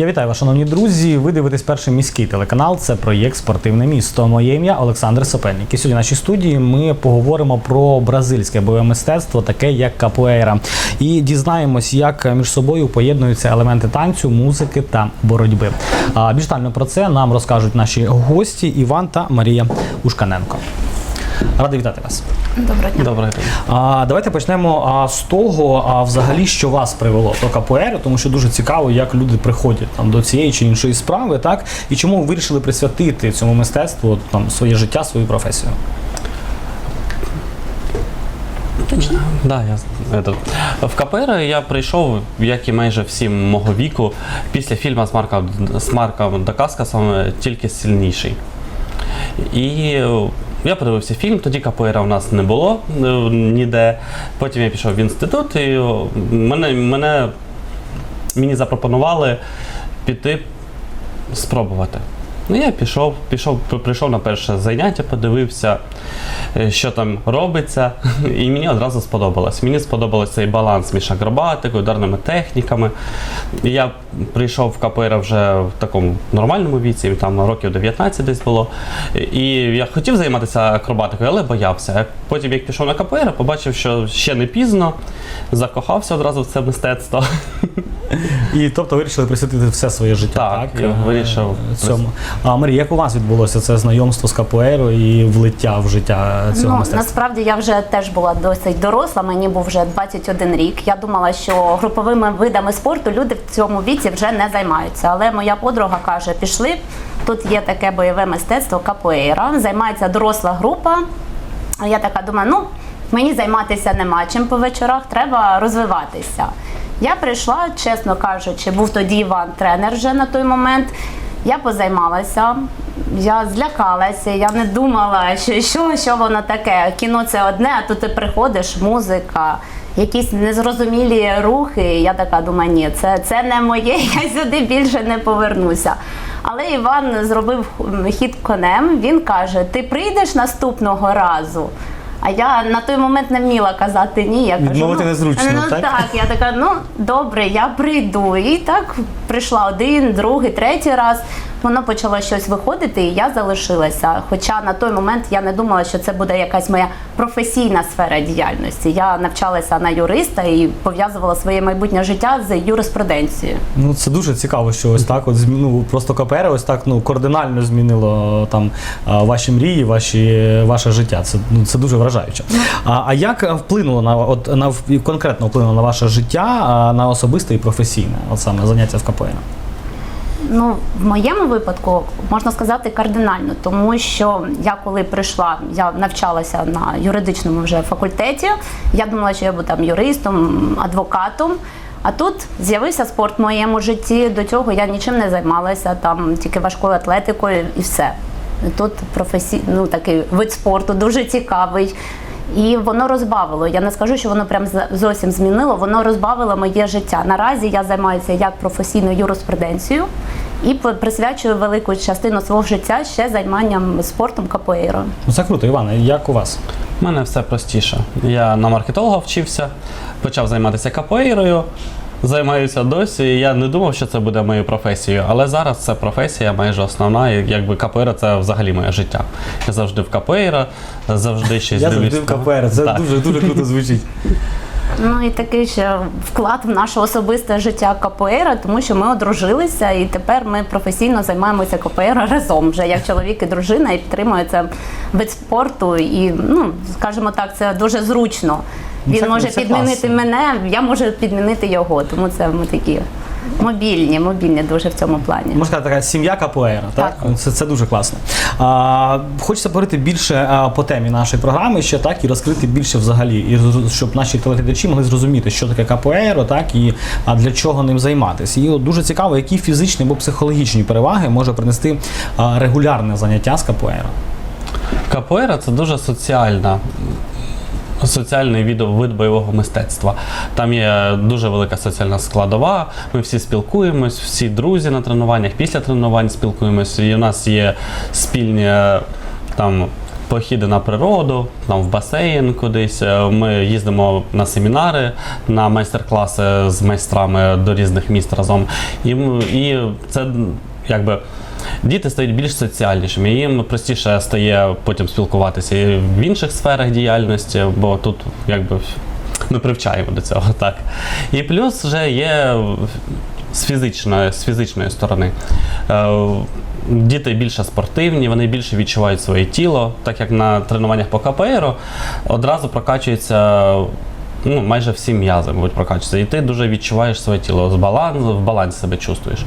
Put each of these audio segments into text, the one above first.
Я вітаю вас, шановні друзі. Ви дивитесь перший міський телеканал. Це проєкт Спортивне місто. Моє ім'я Олександр Сопельник. І сьогодні в нашій студії ми поговоримо про бразильське бойове мистецтво, таке як капуейра, і дізнаємось, як між собою поєднуються елементи танцю, музики та боротьби. А більш детально про це нам розкажуть наші гості Іван та Марія Ушканенко. Радий вітати вас. Доброго дня. Доброго дня. А, давайте почнемо а, з того, а, взагалі, що вас привело до КПР, тому що дуже цікаво, як люди приходять там до цієї чи іншої справи, так і чому ви вирішили присвятити цьому мистецтву там своє життя, свою професію. Да, я этот. В КПР я прийшов, як і майже всім мого віку, після фільму з Марком, з Марком Дакаскасом тільки сильніший. І я подивився фільм, тоді капоєра у нас не було е, ніде. Потім я пішов в інститут, і мене, мене мені запропонували піти спробувати. Ну, я пішов, пішов, прийшов на перше заняття, подивився, е, що там робиться, і мені одразу сподобалось. Мені сподобався цей баланс між акробатикою, ударними техніками. І я прийшов в КПР вже в такому нормальному віці, там років 19 десь було. І я хотів займатися акробатикою, але боявся. Потім, як пішов на КПР, побачив, що ще не пізно, закохався одразу в це мистецтво. І тобто вирішили присвятити все своє життя. Так, Так, е, вирішив цьому. А Марія, як у вас відбулося це знайомство з КПР і влиття в життя цього Ну, мистецтва? насправді я вже теж була досить доросла, мені був вже 21 рік. Я думала, що груповими видами спорту люди в цьому віці вже не займаються. Але моя подруга каже: пішли, тут є таке бойове мистецтво капоейра, займається доросла група. Я така думаю, ну мені займатися нема чим по вечорах, треба розвиватися. Я прийшла, чесно кажучи, був тоді Іван тренер вже на той момент. Я позаймалася, я злякалася, я не думала, що, що, що воно таке. Кіно це одне, а тут ти приходиш, музика, якісь незрозумілі рухи. Я така думаю, ні, це, це не моє, я сюди більше не повернуся. Але Іван зробив хід конем. Він каже: Ти прийдеш наступного разу. А я на той момент не вміла казати ні. Я кажу, Відмовити ну, незручно, ну, так? так, я така, ну добре, я прийду. І так прийшла один, другий, третій раз. Воно почало щось виходити, і я залишилася. Хоча на той момент я не думала, що це буде якась моя професійна сфера діяльності. Я навчалася на юриста і пов'язувала своє майбутнє життя з юриспруденцією. Ну це дуже цікаво, що ось так, от ну, просто КПР ось так ну кардинально змінило там ваші мрії, ваші ваше життя. Це ну це дуже вражаюче. А, а як вплинуло на от на конкретно вплинуло на ваше життя, на особисте і професійне, от саме заняття в КПР? Ну, в моєму випадку можна сказати кардинально, тому що я коли прийшла, я навчалася на юридичному вже факультеті. Я думала, що я буду там юристом, адвокатом. А тут з'явився спорт в моєму житті. До цього я нічим не займалася, там тільки важкою атлетикою і все. Тут професій... ну, такий вид спорту дуже цікавий. І воно розбавило. Я не скажу, що воно прям зовсім змінило. Воно розбавило моє життя. Наразі я займаюся як професійною юриспруденцією і присвячую велику частину свого життя ще займанням спортом капоейро. Ну це круто, Іване. Як у вас? У мене все простіше. Я на маркетолога вчився, почав займатися капоїрою, займаюся досі. і Я не думав, що це буде моєю професією, але зараз це професія майже основна. і Якби капоїра це взагалі моє життя. Я завжди в капоїра, завжди щось Я дивлюсь. завжди в КПР. Це Так. дуже дуже круто звучить. Ну і такий ще вклад в наше особисте життя капоера, тому що ми одружилися, і тепер ми професійно займаємося капоейро разом, вже як чоловік і дружина, і підтримується вид спорту. І ну скажімо так, це дуже зручно. Він це- може це підмінити класно. мене, я можу підмінити його. Тому це ми такі мобільні, мобільні дуже в цьому плані. Можна сказати, така сім'я капоера, так? Так. Це, це дуже класно. А, хочеться поговорити більше а, по темі нашої програми ще так і розкрити більше взагалі, і щоб наші телеглядачі могли зрозуміти, що таке капоеро, так і а, для чого ним займатися. І от дуже цікаво, які фізичні або психологічні переваги може принести а, регулярне заняття з капоеро. Капоїра це дуже соціальна. Соціальний вид бойового мистецтва. Там є дуже велика соціальна складова. Ми всі спілкуємось, всі друзі на тренуваннях, після тренувань спілкуємось. І у нас є спільні е, там походи на природу, там в басейн кудись. Е, Ми їздимо на семінари, на майстер-класи з майстрами до різних міст разом. І, і це якби. Діти стають більш соціальнішими, їм простіше стає потім спілкуватися і в інших сферах діяльності, бо тут якби ми привчаємо до цього, так. І плюс вже є з фізичної, з фізичної сторони. Е, Діти більше спортивні, вони більше відчувають своє тіло, так як на тренуваннях по КПРу одразу прокачується ну, майже всі м'язи будуть прокачуватися. І ти дуже відчуваєш своє тіло з баланс, в балансі себе чувствуєш,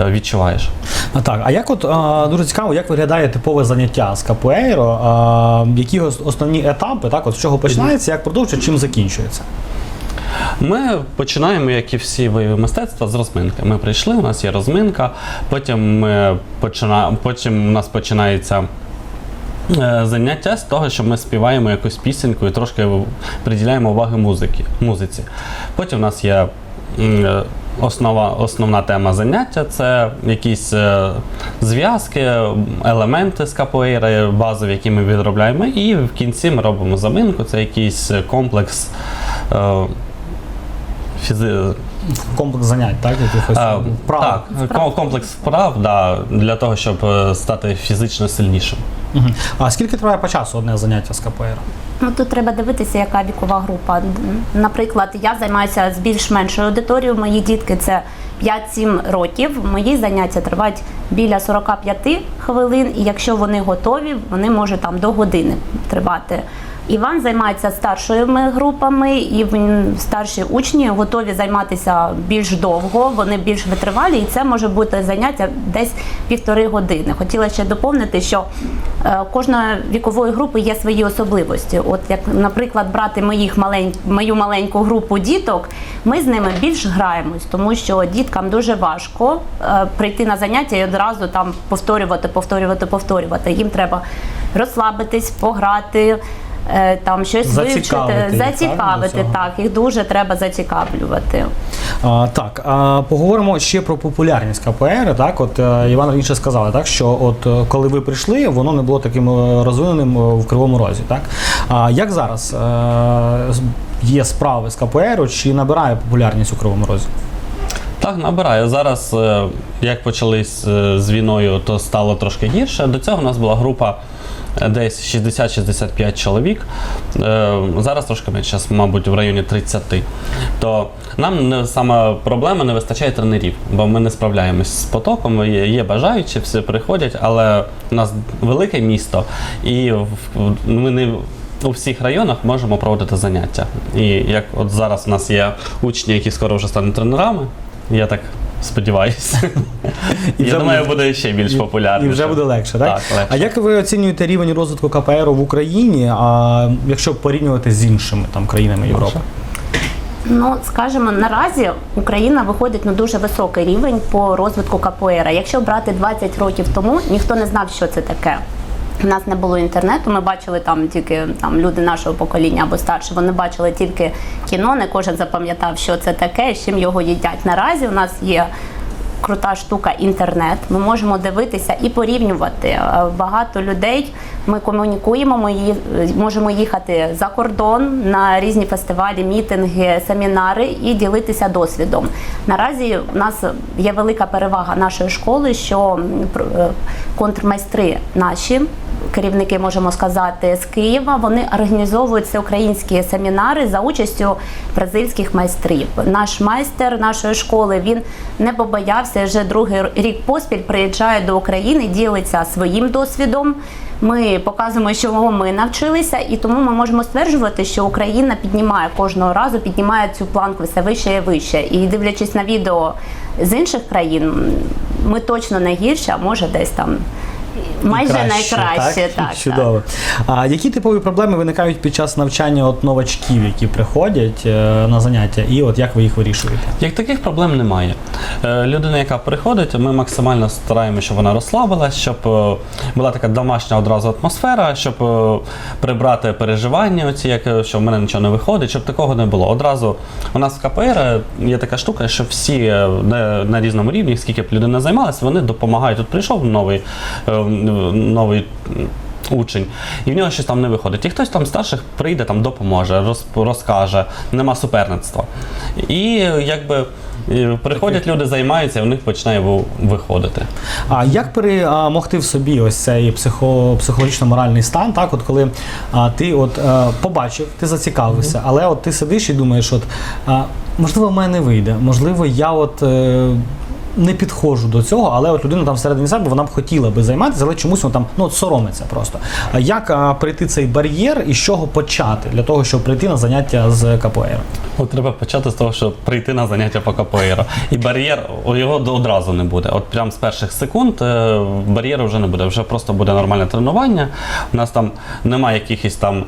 е, відчуваєш. А так, а як от а, дуже цікаво, як виглядає типове заняття з капуейро? А, які основні етапи, так, от з чого починається, як продовжується, чим закінчується? Ми починаємо, як і всі види мистецтва, з розминки. Ми прийшли, у нас є розминка, потім, ми почина... потім у нас починається. Е, Заняття з того, що ми співаємо якусь пісеньку і трошки приділяємо уваги музики, музиці. Потім у нас є е, основа, основна тема заняття це якісь е, зв'язки, елементи з капоейри, базові, які ми відробляємо. І в кінці ми робимо заминку, це якийсь комплекс. Фізи... Комплекс занять, так? Якихось А, вправ. так, комплекс вправ да, для того, щоб стати фізично сильнішим. А скільки триває по часу одне заняття з капуейро? Ну тут треба дивитися, яка вікова група. Наприклад, я займаюся з більш меншою аудиторією. Мої дітки це 5-7 років. Мої заняття тривають біля 45 хвилин, і якщо вони готові, вони можуть там до години тривати. Іван займається старшими групами, і старші учні готові займатися більш довго, вони більш витривалі, і це може бути заняття десь півтори години. Хотіла ще доповнити, що кожної вікової групи є свої особливості. От як, наприклад, брати моїх малень... мою маленьку групу діток, ми з ними більш граємось, тому що діткам дуже важко е, прийти на заняття і одразу там повторювати, повторювати, повторювати. Їм треба розслабитись, пограти. Е, Там щось Зацікавити вивчити, їх, зацікавити так, їх дуже треба зацікавлювати. А, так, а, поговоримо ще про популярність КПР. Так, от е, Іван раніше сказали, так, що от е, коли ви прийшли, воно не було таким розвиненим в Кривому Розі. Так? А як зараз є справи з КПР, чи набирає популярність у Кривому Розі? Так, набирає. Зараз, як почались з війною, то стало трошки гірше. До цього у нас була група десь 60-65 чоловік. Е, Зараз трошки менше, мабуть, в районі 30. То нам не саме проблема не вистачає тренерів, бо ми не справляємось з потоком. Є, бажаючі, всі приходять, але у нас велике місто, і ми не. У всіх районах можемо проводити заняття. І як от зараз у нас є учні, які скоро вже стануть тренерами, я так сподіваюся. Я думаю, буде- буде ще більш І вже буде легше, так? Так, легше. А як ви оцінюєте рівень розвитку КПР в Україні, а якщо порівнювати з іншими там країнами Європи? Ну, скажімо, наразі Україна виходить на дуже високий рівень по розвитку капоейра. Якщо брати 20 років тому, ніхто не знав, що це таке. У нас не було інтернету, ми бачили там тільки там люди нашого покоління або старше. Вони бачили тільки кіно. Не кожен запам'ятав, що це таке, з чим його їдять. Наразі у нас є крута штука інтернет. Ми можемо дивитися і порівнювати. Е, Багато людей ми комунікуємо. Ми ї- можемо їхати за кордон на різні фестивалі, мітинги, семінари і ділитися досвідом. Наразі у нас є велика перевага нашої школи, що е, контрмайстри наші. Керівники можемо сказати з Києва. Вони організовують всеукраїнські семінари за участю бразильських майстрів. Наш майстер нашої школи він не побоявся вже другий рік поспіль. Приїжджає до України, ділиться своїм досвідом. Ми показуємо, чого ми навчилися, і тому ми можемо стверджувати, що Україна піднімає кожного разу, піднімає цю планку все вище і вище. І дивлячись на відео з інших країн, ми точно не гірше, а може десь там майже Краще, найкраще. Так, так, Чудово. А які типові проблеми виникають під час навчання от новачків, які приходять е, на заняття, і от як ви їх вирішуєте? Як таких проблем немає. Е, Людина, яка приходить, ми максимально стараємося, щоб вона розслабилась, щоб е, була така домашня одразу атмосфера, щоб е, прибрати переживання, оці, як що в мене нічого не виходить, щоб такого не було. Одразу у нас в КПР є така штука, що всі е, на, на різному рівні, скільки б людина займалась, вони допомагають. Тут прийшов новий, е, новий учень, і в нього щось там не виходить. І хтось там старших прийде, там допоможе, роз- розкаже, нема суперництва. І якби приходять люди, займаються, і в них починає виходити. А як перемогти в собі ось цей психо, психологічно-моральний стан, так, от коли а, ти от е, побачив, ти зацікавився, але от ти сидиш і думаєш, от а, можливо, в мене не вийде, можливо, я от. Е, не підходжу до цього, але от людина там всередині себе вона б хотіла би займатися, але чомусь вона там ну от соромиться просто. Як а, пройти цей бар'єр і з чого почати для того, щоб прийти на заняття з КПР? От треба почати з того, щоб прийти на заняття по капоейро. І бар'єр його одразу не буде. От прямо з перших секунд е, бар'єру вже не буде. Вже просто буде нормальне тренування. У нас там немає якихось там.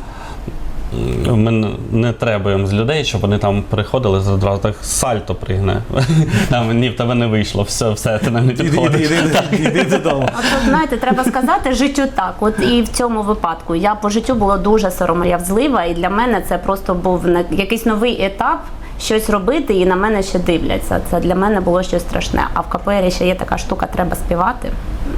Ми не требуємо з людей, щоб вони там приходили одразу так сальто пригне. Там ні, в тебе не вийшло, все, все, ти нам не підходиш. іди додому. А тут, знаєте, треба сказати, життю так. От і в цьому випадку я по життю була дуже сором'язлива, і для мене це просто був якийсь новий етап. Щось робити і на мене ще дивляться. Це для мене було щось страшне. А в КПР ще є така штука, треба співати.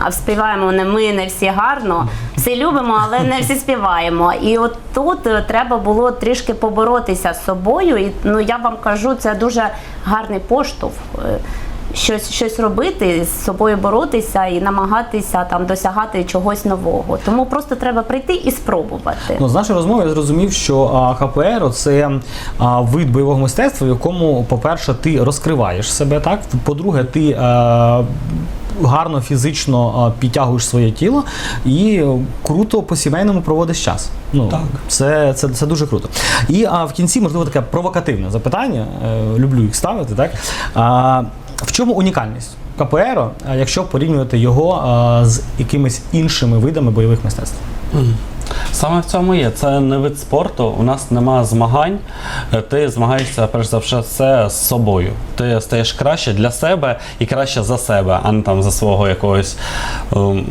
А співаємо не ми, не всі гарно. Всі любимо, але не всі співаємо. І от тут е, треба було трішки поборотися з собою. І ну я вам кажу, це дуже гарний поштовх. Е, щось, щось робити, з собою боротися і намагатися там досягати чогось нового. Тому просто треба прийти і спробувати. Ну, з нашої розмови я зрозумів, що а, ХПР це а, вид бойового мистецтва, в якому, по-перше, ти розкриваєш себе, так? По-друге, ти а, гарно фізично підтягуєш своє тіло і круто по сімейному проводиш час. Ну, Так. Це, це, це дуже круто. І а, в кінці, можливо, таке провокативне запитання. е, люблю їх ставити, так? А, в чому унікальність? КПР, якщо порівнювати його а, з якимись іншими видами бойових мистецтв. Саме в цьому є. Це не вид спорту. У нас немає змагань. Е, Ти змагаєшся перш за все з собою. Ти стаєш краще для себе і краще за себе, а не там за свого якогось. ем,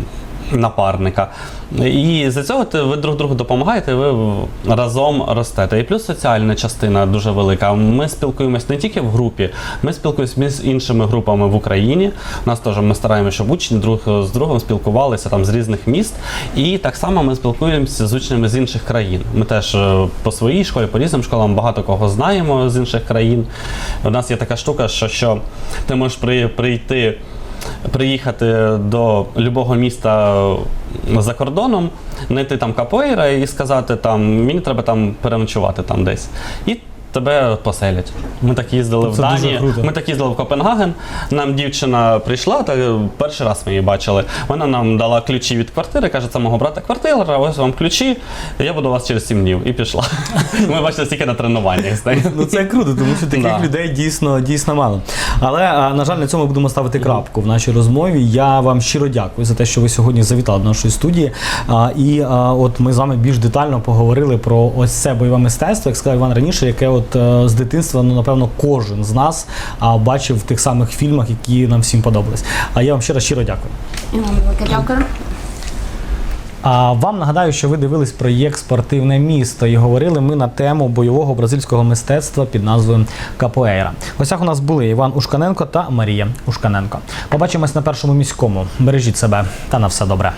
Напарника. І за цього ви друг другу допомагаєте, ви разом ростете. І плюс соціальна частина дуже велика. Ми спілкуємось не тільки в групі, ми спілкуємося з іншими групами в Україні. У нас теж ми стараємося, щоб учні друг з другом спілкувалися там з різних міст. І так само ми спілкуємося з учнями з інших країн. Ми теж е, по своїй школі, по різним школам багато кого знаємо з інших країн. У нас є така штука, що, що ти можеш при, прийти. Приїхати до любого міста за кордоном, знайти там капоїра і сказати, там мені треба там переночувати там десь. І тебе поселять. Ми так їздили в Це Данії. круто. Ми так їздили в Копенгаген. Нам дівчина прийшла, та перший раз ми її бачили. Вона нам дала ключі від квартири, каже, це мого брата квартира, ось вам ключі, я буду у вас через 7 днів. І пішла. Ми бачили тільки на тренуваннях. Ну це круто, тому що таких людей дійсно дійсно мало. Але на жаль, на цьому будемо ставити крапку в нашій розмові. Я вам щиро дякую за те, що ви сьогодні завітали до нашої студії. І от ми з вами більш детально поговорили про ось це бойове мистецтво, як сказав Іван раніше, яке от е, з дитинства, ну напевно, кожен з нас бачив в тих самих фільмах, які нам всім подобались. А я вам ще раз щиро дякую. А вам нагадаю, що ви дивились проєкт Спортивне місто і говорили ми на тему бойового бразильського мистецтва під назвою Капоейра. В гостях у нас були Іван Ушканенко та Марія Ушканенко. Побачимось на першому міському. Бережіть себе та на все добре.